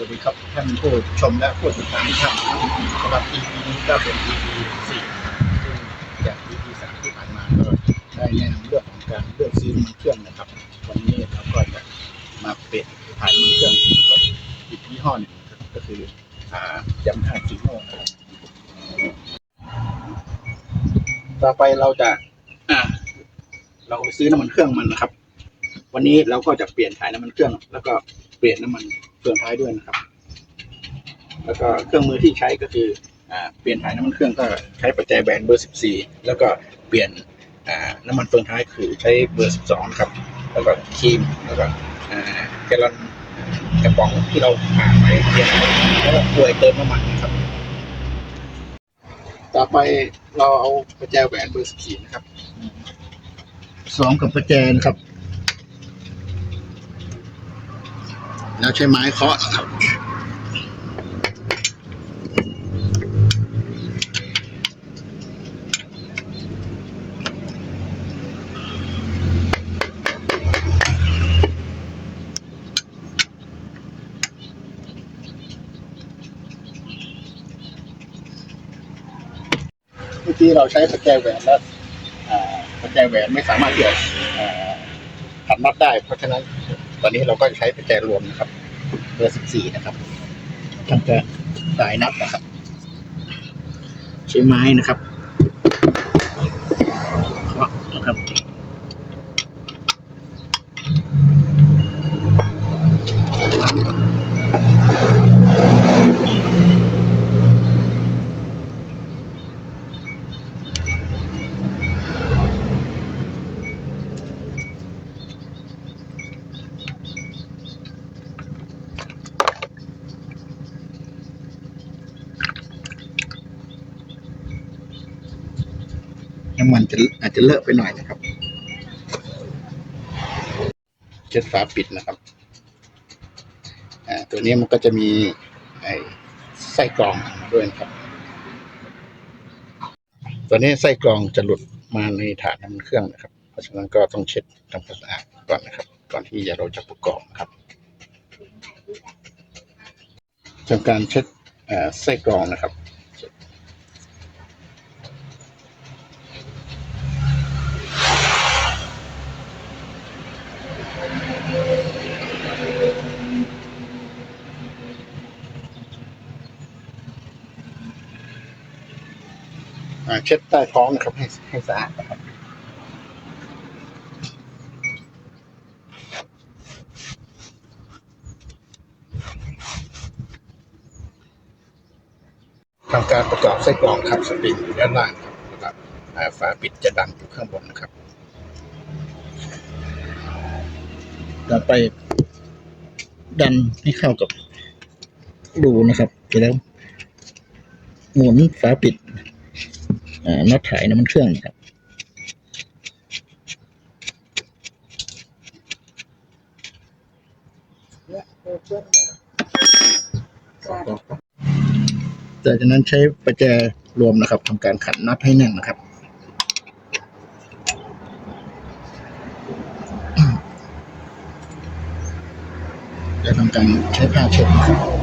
สวัสดีครับท่านผู้ชมและผู้ติดตามทุกท่านสำหรับ EP นี้ก็เป็น EP สี่ซึ่งจาก EP สามที่ผ่านมาก็ได้แนะนำเรื่องของการเลือกซื้อน้ำมันเครื่องนะครับ วันนี้เราก็จะมาเปลี่ยนถ่ายน้ำมันเครื่องรถอีกยี่ห้อหนึ่งก็คืออ่ายามาฮ่าจีโน่นะครับต่อไปเราจะอ่าเราไปซื้อน้ำมันเครื่องมันนะครับ วันนี้เราก็จะเปลี่ยนถ่ายน้ำมันเครื่อง แล้วก็เปลี่ยนน้ำมัน เฟืองท้ายด้วยนะครับ แล้วก็เครื่องมือที่ใช้ก็คืออเปลี่ยนถ่ายน้ำมันเครื่องก็ใช้ปัจจัยแบนเบอร์ 14 แล้วก็เปลี่ยนน้ำมันเฟืองท้ายคือใช้เบอร์ 12 ครับ แล้วก็ครีมแล้วก็แกลลอนกระป๋องที่เราผ่านไปเปลี่ยนแล้วก็ป่วยเติมน้ำมันนะครับ ต่อไปเราเอาประแจแหวนเบอร์ 14 นะครับสองกับประแจนะครับ แล้วใช้ไม้เคาะครับเมื่อกี้เราใช้ประแจแหวนแล้วอ่าประแหวนไม่สามารถที่จะอ่าขันน็อตได้ เพราะฉะนั้น ตอนนี้เราก็ใช้ประแจรวมนะครับเบอร์14นะครับทำการสายนับนะครับ ใช้ไม้นะครับเคาะนะครับ น้ำมันจะอาจจะเลอะไปหน่อยนะครับ เช็ดฝาปิดนะครับตัวนี้มันก็จะมีไอ้ไส้กรองด้วยนะครับ ตัวนี้ไส้กรองจะหลุดมาในถาดน้ำมันเครื่องนะครับ เพราะฉะนั้นก็ต้องเช็ดทำความสะอาดก่อนนะครับ ก่อนที่เราจะประกอบนะครับทำการเช็ดไส้กรองนะครับ เช็ดใต้ท้องนะครับให้ให้สะอาดนะครับทำการประกอบไส้กรองครับสปริงอยู่ด้านล่างครับแล้วก็อ่าฝาปิดจะดันอยู่ข้างบนนะครับต่อไปดันให้เข้ากับรูนะครับเสร็จแล้วหมุนฝาปิด น็อตถ่ายน้ำมันเครื่องนะครับจากนั้นใช้ประแจรวมนะครับทำการขันน็อตให้แน่นนะครับจะทำการใช้ผ้าเช็ดนะครับ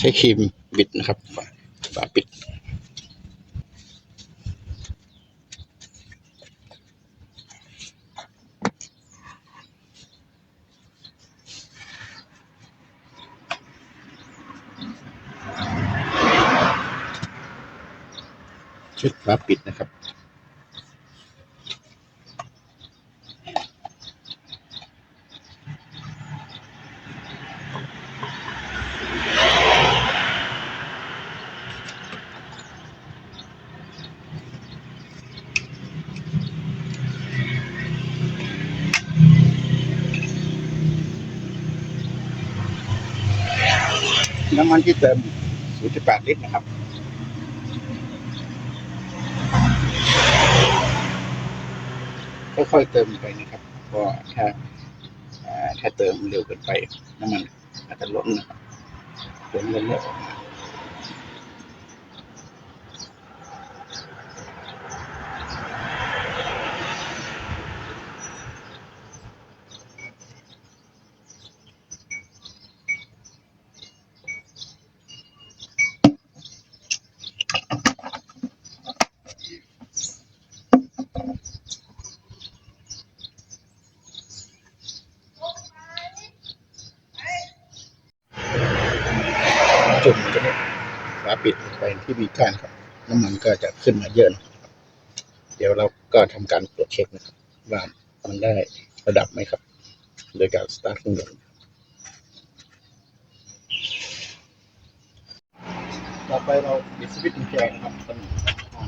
ใช้ครีมบิดนะครับฝาปิดช็ดฝาปิดนะครับ น้ำมันที่เติม 0.8 ลิตรนะครับ ค่อยๆเติมไปนะครับ เพราะว่าถ้าอ่าถ้าเติมเร็วเกินไป น้ำมันอาจจะล้นนะครับล้นเรื่อยๆ ออกมาฝาปิดไปที่มีก้านครับ น้ำมันก็จะขึ้นมาเยอะนะเดี๋ยวเราก็ทำการตรวจเช็คนะครับว่ามันได้ระดับไหมครับ โดยการสตาร์ทเครื่องยนต์ต่อไปเราบิดสวิตช์กุญแจนะครับตำแหน่งข้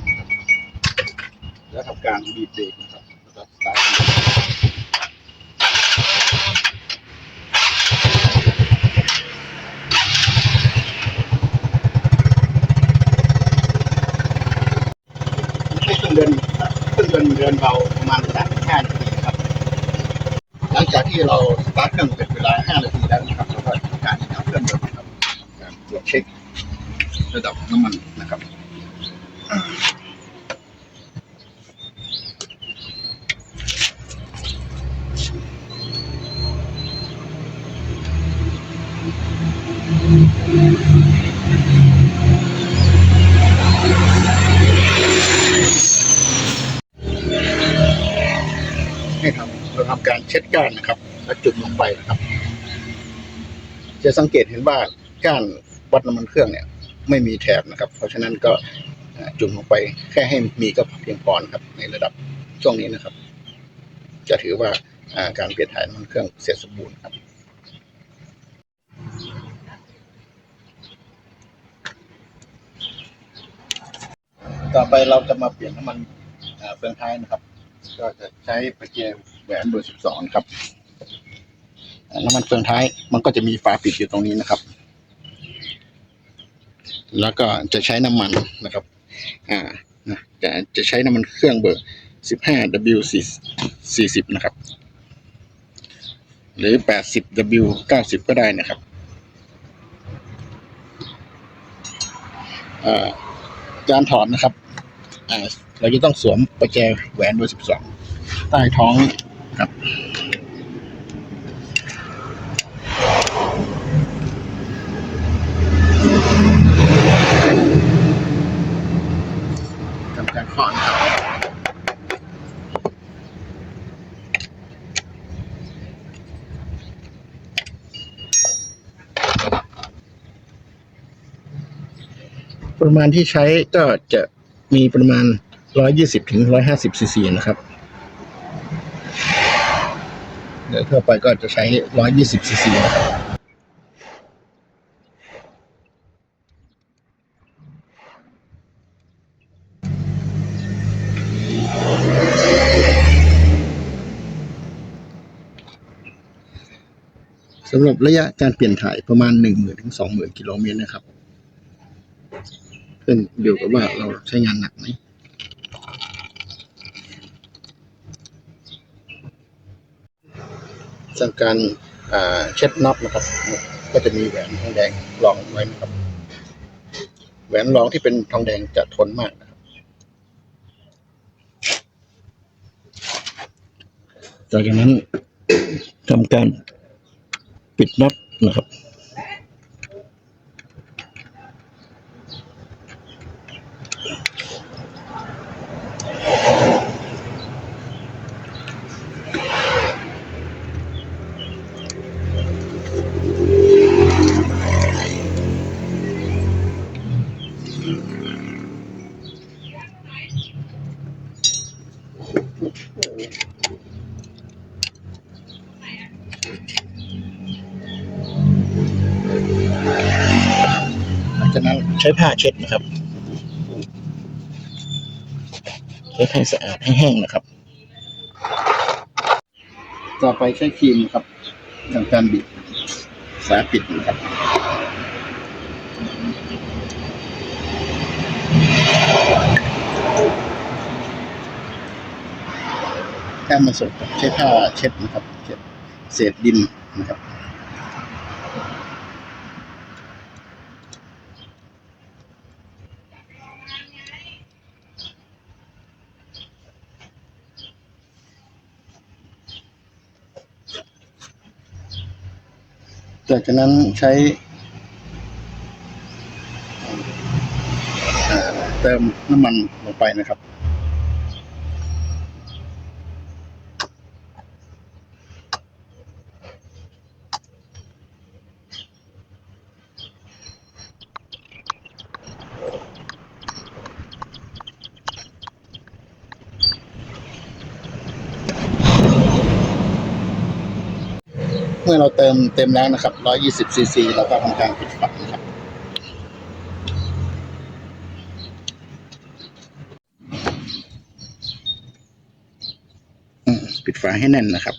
แล้วทำการบีบเบรกนะครับแล้วก็สตาร์ทเครื่องยนต์ ให้เครื่องเดินเครื่องเดินเดินเบาประมาณสามห้านาทีครับ หลังจากที่เราสตาร์ทเครื่องเป็นเวลาห้านาทีแล้วนะครับเราก็ทำการเครื่องยนต์นะครับการตรวจเช็คระดับน้ำมันนะครับ จะสังเกตเห็นว่าก้านวัดน้ำมันเครื่องเนี่ย ไม่มีแถบนะครับ เพราะฉะนั้นก็จุ่มลงไปแค่ให้มีก็เพียงพอนครับ ในระดับช่วงนี้นะครับ จะถือว่าการเปลี่ยนถ่ายน้ำมันเครื่องเสร็จสมบูรณ์ครับต่อไปเราจะมาเปลี่ยนน้ำมันเฟืองท้ายนะครับ ก็จะใช้ประแจแหวนเบอร์สิบสองครับ น้ำมันเฟืองท้าย มันก็จะมีฝาปิดอยู่ตรงนี้นะครับ แล้วก็จะใช้น้ำมันนะครับ อ่าจะจะใช้น้ำมันเครื่องเบอร์สิบห้า W สี่สี่สิบนะครับ หรือแปดสิบ W เก้าสิบก็ได้นะครับการถอนนะครับเราจะต้องสวมประแจแหวนเบอร์สิบสองใต้ท้องครับ ทำการเคาะนะครับ ประมาณที่ใช้ก็จะมีประมาณ 120ถึง150ซีซีนะครับโดยทั่วไปก็จะใช้ 120ซีซีนะครับสำหรับระยะการเปลี่ยนถ่ายประมาณ 10,000ถึง20,000 กิโลเมตรนะครับ ขึ้นอยู่กับว่าเราใช้งานหนักไหมจากการอ่าเช็ดน็อตนะครับ ก็จะมีแหวนทองแดงรองไว้นะครับ แหวนรองที่เป็นทองแดงจะทนมากนะครับจากนั้นทำการปิดน็อตนะครับ ช้ผ้าเช็ดนะครับ เช็ดให้สะอาดให้แห้งนะครับ ต่อไปใช้ครีมครับทำการบิดฝาปิดนะครับแค่มาสดใช้ผ้าเช็ดนะครับ เช็ดเศษดินนะครับ จากนั้นใช้เอ่อเติมน้ำมันลงไปนะครับ มื่อเราเติมเต็มแล้วนะครับ 120ซีซีเราก็ทำการปิดฝานะครับอืมปิดฝาให้แน่นนะครับ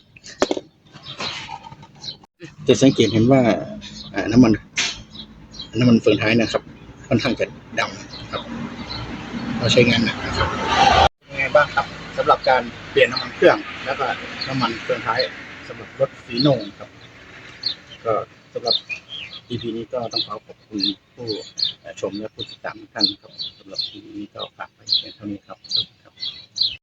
จะสังเกตเห็นว่าน้ำมัน น้ำมันเฟืองท้ายนะครับ ค่อนข้างจะดำครับ เราใช้งานหนักนะครับยังไงบ้างครับสำหรับการเปลี่ยนน้ำมันเครื่อง แล้วก็น้ำมันเฟืองท้ายสำหรับรถฟีโน่ครับ ก็สำหรับ EP นี้ก็ต้องขอขอบคุณผู้ชมและผู้ติดตามทุกท่านครับสำหรับ EP นี้ก็ฝากไปเพียงเท่านี้ครับ